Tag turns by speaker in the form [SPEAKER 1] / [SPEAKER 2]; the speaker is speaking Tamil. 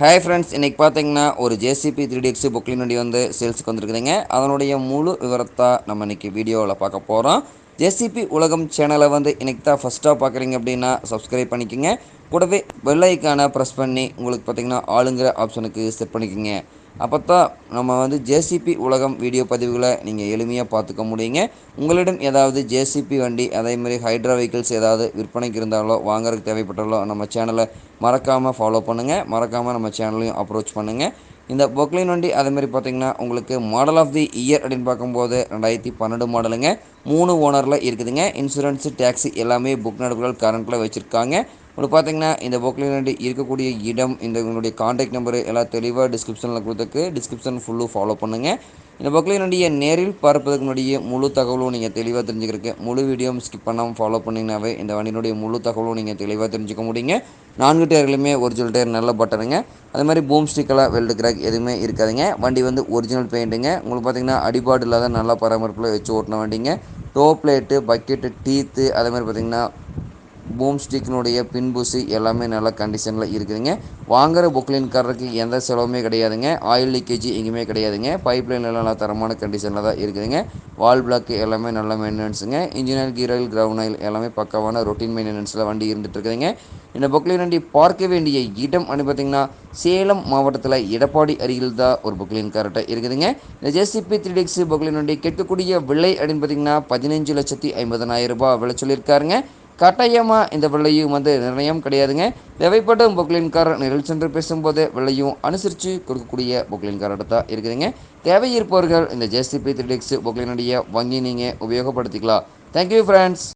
[SPEAKER 1] ஹாய் ஃப்ரெண்ட்ஸ் இன்றைக்கி பார்த்தீங்கன்னா ஒரு ஜேசிபி த்ரீ டிஎக்ஸ் புக்லின் வண்டி வந்து சேல்ஸுக்கு வந்திருக்குதுங்க. அதனுடைய முழு விவரத்தை நம்ம இன்றைக்கி வீடியோவில் பார்க்க போகிறோம் ஜேசிபி உலகம் சேனலை வந்து இன்றைக்கி தான் ஃபஸ்ட்டாக பார்க்குறீங்க அப்படின்னா சப்ஸ்கிரைப் பண்ணிக்கோங்க. கூடவே பெல் ஐக்கானை ப்ரெஸ் பண்ணி உங்களுக்கு பார்த்தீங்கன்னா ஆளுங்கிற ஆப்ஷனுக்கு செட் பண்ணிக்கோங்க. அப்போ தான் நம்ம வந்து ஜேசிபி உலகம் வீடியோ பதிவுகளை நீங்கள் எளிமையாக பார்த்துக்க முடியுங்க. உங்களிடம் ஏதாவது ஜேசிபி வண்டி அதேமாதிரி ஹைட்ரா வெஹிக்கிள்ஸ் ஏதாவது விற்பனைக்கு இருந்தாலோ வாங்குறதுக்கு தேவைப்பட்டாலோ நம்ம சேனலை மறக்காமல் ஃபாலோ பண்ணுங்கள் மறக்காமல் நம்ம சேனலையும் அப்ரோச் பண்ணுங்கள் இந்த பொக்லின் வண்டி அதேமாதிரி பார்த்தீங்கன்னா உங்களுக்கு மாடல் ஆஃப் தி இயர் அப்படின்னு பார்க்கும்போது ரெண்டாயிரத்தி பன்னெண்டு மாடலுங்க மூணு ஓனரில் இருக்குதுங்க. இன்சூரன்ஸு டேக்ஸி எல்லாமே புக் நடப்புகள் கரண்ட்டில் வச்சுருக்காங்க. உங்களுக்கு பார்த்தீங்கன்னா இந்த பொக்லின் இருக்கக்கூடிய இடம் இந்த உங்களுடைய காண்டாக்ட் நம்பரு எல்லாம் தெளிவாக டிஸ்கிரிப்ஷனில் கொடுத்துருக்கு. டிஸ்கிரிப்ஷன் ஃபுல்லும் ஃபாலோ பண்ணுங்கள் இந்த பொக்லின் நேரில் பார்ப்பதற்கு முன்னாடியே முழு தகவலும் நீங்கள் தெளிவாக தெரிஞ்சுக்கிறக்கு முழு வீடியோவும் ஸ்கிப் பண்ணாமல் ஃபாலோ பண்ணிங்கனாவே இந்த வண்டியினுடைய முழு தகவலும் நீங்கள் தெளிவாக தெரிஞ்சுக்க முடியுங்க. நான்கு டயர்களுமே ஒரிஜினல் டயர் நல்ல பட்டனுங்க அதே மாதிரி பூம் ஸ்டிக்கெல்லாம் வெல்டு கிராக் எதுவுமே இருக்காதுங்க. வண்டி வந்து ஒரிஜினல் பெயிண்ட்டுங்க உங்களுக்கு பார்த்தீங்கன்னா அடிபாடு இல்லாத நல்ல பராமரிப்பில் வச்சு ஓட்டின வண்டிங்க. டோ பிளேட்டு பக்கெட்டு டீத்து அதே மாதிரி பார்த்தீங்கன்னா பூம் ஸ்டிக்னுடைய பின்பூசி எல்லாமே நல்ல கண்டிஷனில் இருக்குதுங்க. வாங்குகிற புக்லின்காரருக்கு எந்த செலவுமே கிடையாதுங்க. ஆயில் லீக்கேஜ் எங்கேயுமே கிடையாதுங்க. பைப் லைன் எல்லாம் நல்லா தரமான கண்டிஷனில் தான் இருக்குதுங்க. வால் பிளாக்கு எல்லாமே நல்ல மெயின்டெனன்ஸுங்க engineer gear oil ground oil எல்லாமே பக்கமான ரொட்டீன் மெயின்டெனன்ஸில் வண்டி இருந்துட்டு இருக்குதுங்க. இந்த புக்லின் வண்டி பார்க்க வேண்டிய இடம் அப்படின்னு பார்த்தீங்கன்னா சேலம் மாவட்டத்தில் எடப்பாடி அருகில் தான் ஒரு புக்லின் கார்ட்டாக இருக்குதுங்க. இந்த ஜேசிபி த்ரீ டிக்ஸ் புக்லின் வண்டி கேட்கக்கூடிய விலை அப்படின்னு பார்த்தீங்கன்னா பதினஞ்சு லட்சத்தி ஐம்பதனாயிரம் ரூபாய் விலை சொல்லியிருக்காருங்க. கட்டாயமாக இந்த விலையும் வந்து நிர்ணயம் கிடையாதுங்க. தேவைப்படும் பொக்லின் நேரில் சென்று பேசும்போது விலையும் அனுசரித்து கொடுக்கக்கூடிய பொக்லின் தான் இருக்குதுங்க. தேவை இருப்பவர்கள் இந்த ஜேசிபி த்ரீ டெக்ஸ் பொக்லினுடைய வங்கி நீங்கள் உபயோகப்படுத்திக்கலாம். Thank you friends